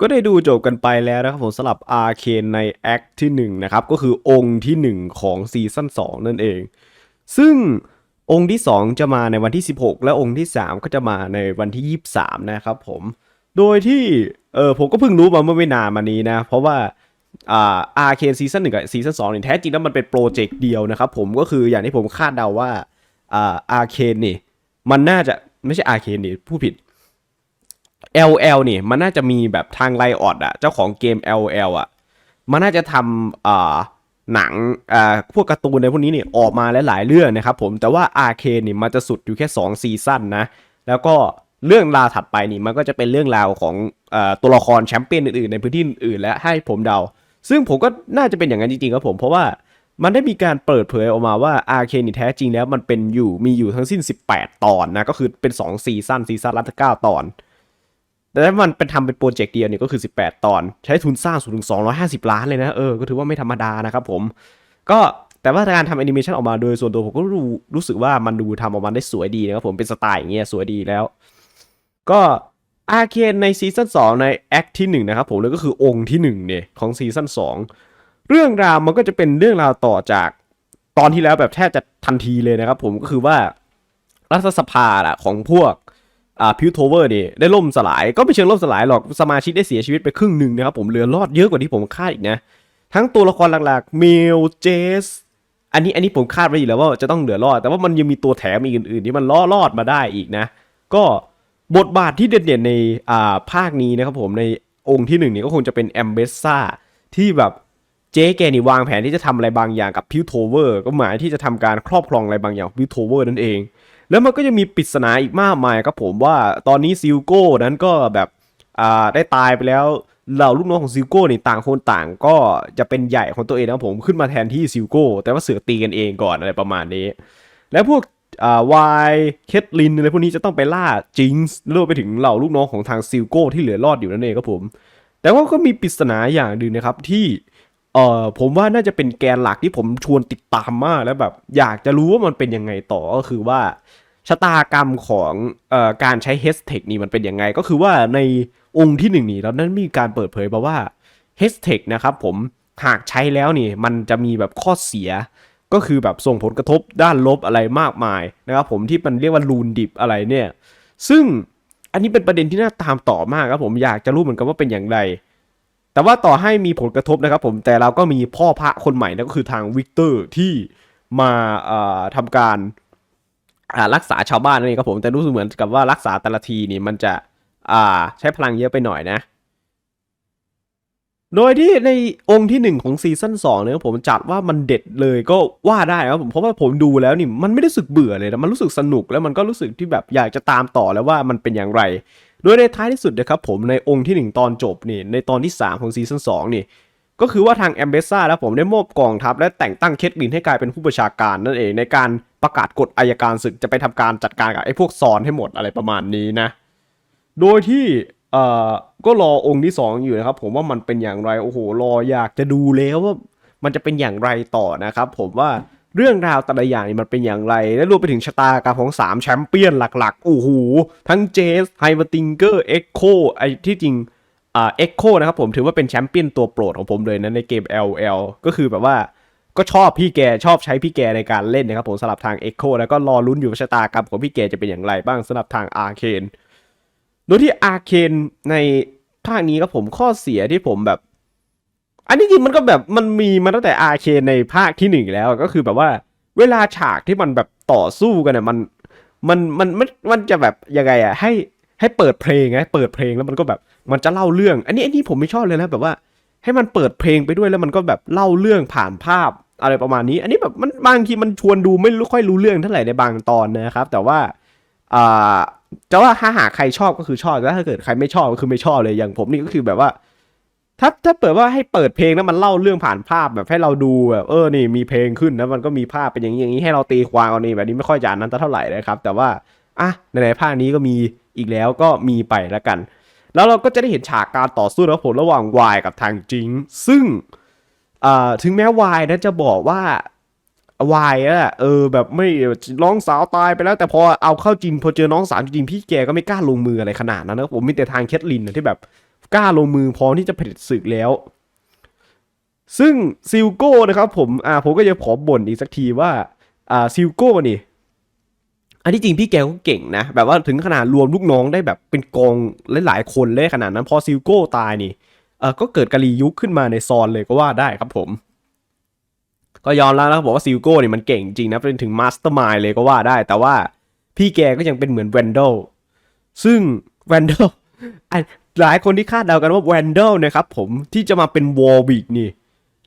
ก็ได้ดูจบกันไปแล้วนะครับผมสำหรับอาเคนในแอคที่1นะครับก็คือองค์ที่ 1 ของซีซั่น2 นั่นเอง ซึ่งองค์ที่ 2 จะมาในวันที่ 16 และองค์ที่ 3 ก็จะมาในวันที่ 23 นะครับผมโดยที่เออผมก็เพิ่งรู้มาเมื่อไม่นานมานี้นะ เพราะว่าอ่าอาเคนซีซั่นหนึ่งกับซีซั่นสองเนี่ยแท้จริงแล้วมันเป็นโปรเจกต์เดียวนะครับผมก็คืออย่างที่ผมคาดเดาว่าอ่าอาเคนนี่ มันน่าจะไม่ใช่อาเคนนี่ผู้ผิด LL นี่มันน่าจะมีแบบทางไลออดอะเจ้าของเกม LL อะมันน่าจะทำอ่าหนังอ่าพวกการ์ตูนในพวกนี้เนี่ยออกมาหลายๆเรื่องนะครับผมแต่ว่าอาเนี่มันจะสุดอยู่แค่ 2 ซีซั่นนะ แล้วก็เรื่องราวถัดไปนี่มันก็จะเป็นเรื่องราวของเอ่อตัวละครแชมเปี้ยนอื่นๆในพื้นที่อื่นๆและให้ผมเดา ซึ่งผมก็น่าจะเป็นอย่างนั้นจริงๆครับผมเพราะว่ามันได้มีการเปิดเผยออกมาว่าอาเคนนี่แท้จริงแล้วมันเป็นอยู่มีอยู่ทั้งสิ้น 18 ตอนนะ ก็คือเป็น 2 ซีซั่นซีซั่นละ9ตอน แต่ถ้ามันเป็นทำเป็นโปรเจกต์เดียวเนี่ยก็คือ 18 ตอน ใช้ทุนสร้างสูงถึง 250 ล้านเลยนะ เออ ก็ถือว่าไม่ธรรมดานะครับผม ก็แต่ว่าการทำแอนิเมชันออกมาโดยส่วนตัวผมก็รู้รู้สึกว่ามันดูทำออกมาได้สวยดีนะครับผมเป็นสไตล์อย่างเงี้ยสวยดีแล้ว ก็อาเคนในซีซั่น2ในแอคที่1นะครับผมแล้วก็คือองค์ที่1เนี่ยของซีซั่น2 เรื่องราวมันก็จะเป็นเรื่องราวต่อจากตอนที่แล้วแบบแทบจะทันทีเลยนะครับผมก็คือว่ารัฐสภาอะของพวก อ่าพิวโทเวอร์นี่ได้ล่มสลายก็ไม่เชิงล่มสลายหรอกสมาชิกได้เสียชีวิตไปครึ่งหนึ่งนะครับผมเหลือรอดเยอะกว่าที่ผมคาดอีกนะ ทั้งตัวละครหลักๆเมลเจสอันนี้อันนี้ผมคาดไว้อยู่แล้วว่าจะต้องเหลือรอด แต่ว่ามันยังมีตัวแถมอีกอื่นๆ ที่มันล่อรอดมาได้อีกนะ ก็บทบาทที่เด่นๆในอ่าภาคนี้นะครับผมในองค์ที่หนึ่งเนี่ยก็คงจะเป็นแอมเบสซ่าที่แบบเจ๊แกนี่วางแผนที่จะทำอะไรบางอย่างกับพิวโทเวอร์ก็หมายที่จะทำการครอบครองอะไรบางอย่างพิวโทเวอร์นั่นเอง แล้วมันก็จะมีปริศนาอีกมากมายครับผมว่าตอนนี้ซิลโก้นั้นก็แบบอ่าได้ตายไปแล้วเหล่าลูกน้องของซิลโก้นี่ต่างคนต่างก็จะเป็นใหญ่ของตัวเองนะผมขึ้นมาแทนที่ซิลโก้ แต่ว่าเสือตีกันเองก่อนอะไรประมาณนี้ แล้วพวกอ่าวายเคทลินอะไรพวกนี้จะต้องไปล่าจิงส์รวมไปถึงเหล่าลูกน้องของทางซิลโก้ที่เหลือรอดอยู่นั่นเองครับผม แต่ว่าก็มีปริศนาอย่างหนึ่งนะครับที่เอ่อผมว่าน่าจะเป็นแกนหลักที่ผมชวนติดตามมากแล้วแบบ อยากจะรู้ว่ามันเป็นยังไงต่อก็คือว่า ชะตากรรมของออการใช้เฮสเทคนี่มันเป็นยังไง ก็คือว่าในองค์ที่หนึ่งนี่แล้วนั้นมีการเปิดเผยมาว่าเฮสเทคนะครับผมหากใช้แล้วนี่มันจะมีแบบข้อเสีย ก็คือแบบส่งผลกระทบด้านลบอะไรมากมายนะครับผมที่มันเรียกว่าลูนดิบอะไรเนี่ย ซึ่งอันนี้เป็นประเด็นที่น่าตามต่อมากครับผมอยากจะรู้เหมือนกันว่าเป็นอย่างไร แต่ว่าต่อให้มีผลกระทบนะครับผมแต่เราก็มีพ่อพระคนใหม่นั่นก็คือทางวิกเตอร์ที่มาเอ่อทำการ รักษาชาวบ้านนั่ครับผมแต่รู้สึกเหมือนกับว่ารักษาแต่ละทีนี่มันจะอ่าใช้พลังเยอะไปหน่อยนะ โดยที่ในองค์ที่หนึ่งของซีซั่น2เนี่ยผมจัดว่ามันเด็ดเลยก็ว่าได้ครับผมเพราะว่าผมดูแล้วนี่มันไม่ได้สึกเบื่อเลยนะมันรู้สึกสนุกแล้วมันก็รู้สึกที่แบบอยากจะตามต่อแล้วว่ามันเป็นอย่างไร โดยในท้ายที่สุดนะครับผมในองค์ที่ 1 ตอนจบนี่ในตอนที่ 3 ของซีซั่น2นี่ก็คือว่าทางแอมเบซ่าแล้วผมได้มอบกองทัพและแต่งตั้งเคทลินให้กลายเป็นผู้ประชาการนั่นเองในการ ประกาศกฎอายการศึกจะไปทำการจัดการกับไอ้พวกซอนให้หมดอะไรประมาณนี้นะ โดยที่เอ่อก็รอองค์ที่ 2 อยู่นะครับ ผมว่ามันเป็นอย่างไรโอ้โหรออยากจะดูแล้วว่ามันจะเป็นอย่างไรต่อนะครับ ผมว่าเรื่องราวแต่ละอย่างนี่มันเป็นอย่างไร และรวมไปถึงชะตากรรมของ 3 แชมเปี้ยนหลักๆโอ้โหทั้งเจสไฮมาติงเกอร์เอ็กโคไอที่จริงอ่าเอ็กโคนะครับผมถือว่าเป็นแชมเปี้ยนตัวโปรดของผมเลยนะในเกม LL ก็คือแบบว่า ก็ชอบพี่แกชอบใช้พี่แกในการเล่นนะครับผมสำหรับทาง Echo แล้วก็รอลุ้นอยู่ชะตากรรมของพี่แกจะเป็นอย่างไรบ้างสำหรับทางอาร์เคนโดยที่อาร์เคนในภาคนี้ครับผมข้อเสียที่ผมแบบ อันนี้จริงมันก็แบบมันมีมาตั้งแต่อาเคนในภาคที่หนึ่งแล้วก็คือแบบว่าเวลาฉากที่มันแบบต่อสู้กันเนี่ยมันมันมันมันมันจะแบบยังไงอะให้ให้เปิดเพลงไงเปิดเพลงแล้วมันก็แบบมันจะเล่าเรื่อง อันนี้อันนี้ผมไม่ชอบเลยนะแบบว่า ให้มันเปิดเพลงไปด้วยแล้วมันก็แบบเล่าเรื่องผ่านภาพอะไรประมาณนี้ อันนี้แบบมันบางทีมันชวนดูไม่รู้ค่อยรู้เรื่องเท่าไหร่ในบางตอนนะครับ แต่ว่าอ่าจะว่าถ้าหากใครชอบก็คือชอบแล้วถ้าเกิดใครไม่ชอบก็คือไม่ชอบเลยอย่างผมนี่ก็คือแบบว่า ถ้าถ้าเปิดว่าให้เปิดเพลงแล้วมันเล่าเรื่องผ่านภาพแบบให้เราดูแบบเออนี่มีเพลงขึ้นแล้วมันก็มีภาพเป็นอย่างนี้อย่างนี้ให้เราตีความเอานี่แบบนี้ไม่ค่อยจะอ่านนั้นเท่าไหร่นะครับ แต่ว่าอะในในภาคนี้ก็มีอีกแล้วก็มีไปแล้วกัน แล้วเราก็จะได้เห็นฉากการต่อสู้แล้วผมระหว่างวายกับทางจิง ซึ่งถึงแม้วายนะจะบอกว่าวายอะเออแบบไม่น้องสาวตายไปแล้ว แต่พอเอาเข้าจริงพอเจอน้องสาวจริงพี่แกก็ไม่กล้าลงมืออะไรขนาดนั้นนะผมมีแต่ทางเคทลินนะที่แบบกล้าลงมือพร้อมที่จะเผด็จศึกแล้ว ซึ่งซิลโก้นะครับผมอ่าผมก็จะขอบ่นอีกสักทีว่าอ่าซิลโก้นี่ อันที่จริงพี่แกก็เก่งนะ แบบว่าถึงขนาดรวมลูกน้องได้แบบเป็นกองหลายๆคนเลยขนาดนั้นพอซิลโก้ตายนี่เออก็เกิดกาลียุคขึ้นมาในซอนเลยก็ว่าได้ครับผม ก็ยอมแล้วนะครับบอกว่าซิลโก้เนี่ยมันเก่งจริงนะเป็นถึงมาสเตอร์มายเลยก็ว่าได้ แต่ว่าพี่แกก็ยังเป็นเหมือนแวนเด l ซึ่งแวนเด l หลายคนที่คาดเดากันว่าแวนเด l นะครับผมที่จะมาเป็นวอลวิกนี่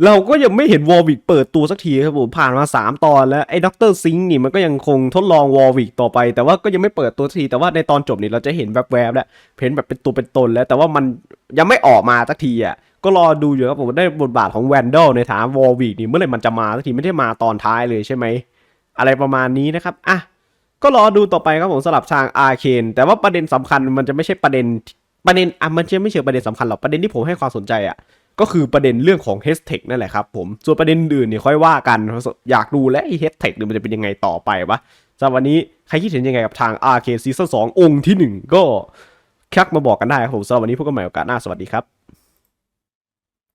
เราก็ยังไม่เห็นวอลวิกเปิดตัวสักทีครับผมผ่านมา 3 ตอนแล้ว ไอ้ด็อกเตอร์ซิงนี่มันก็ยังคงทดลองวอลวิกต่อไป แต่ว่าก็ยังไม่เปิดตัวสักที แต่ว่าในตอนจบนี่เราจะเห็นแวบๆแล้วเห็นแบบเป็นตัวเป็นตนแล้ว แต่ว่ามันยังไม่ออกมาสักทีอะก็รอดูอยู่ครับผมได้บทบาทของแวนด l ในฐานวอลวิกนี่เมื่อไหร่มันจะมาสักทีไม่ได้มาตอนท้ายเลยใช่ไหมอะไรประมาณนี้นะครับอะก็รอดูต่อไปครับผมสลับทางอาร์เคนแต่ว่าประเด็นสำคัญมันจะไม่ใช่ประเด็นประเด็นอะมันจะไม่เชิงประเด็นสำคัญหรอกประเด็นที่ผมให้ความสนใจอะ ก็คือประเด็นเรื่องของ h e s t e c h นั่นแหละครับผม ส่วนประเด็นอื่นเนี่ยค่อยว่ากัน อยากดูและไอ้ h e s t e c h เนี่ยมันจะเป็นยังไงต่อไปวะสำหรับวันนี้ใครคิดเห็นยังไงกับทาง RK Season 2 องค์ที่ 1 ก็คักมาบอกกันได้ครับผมสำหรับวันนี้พบกันใหม่โอกาสหน้าสวัสดีครับ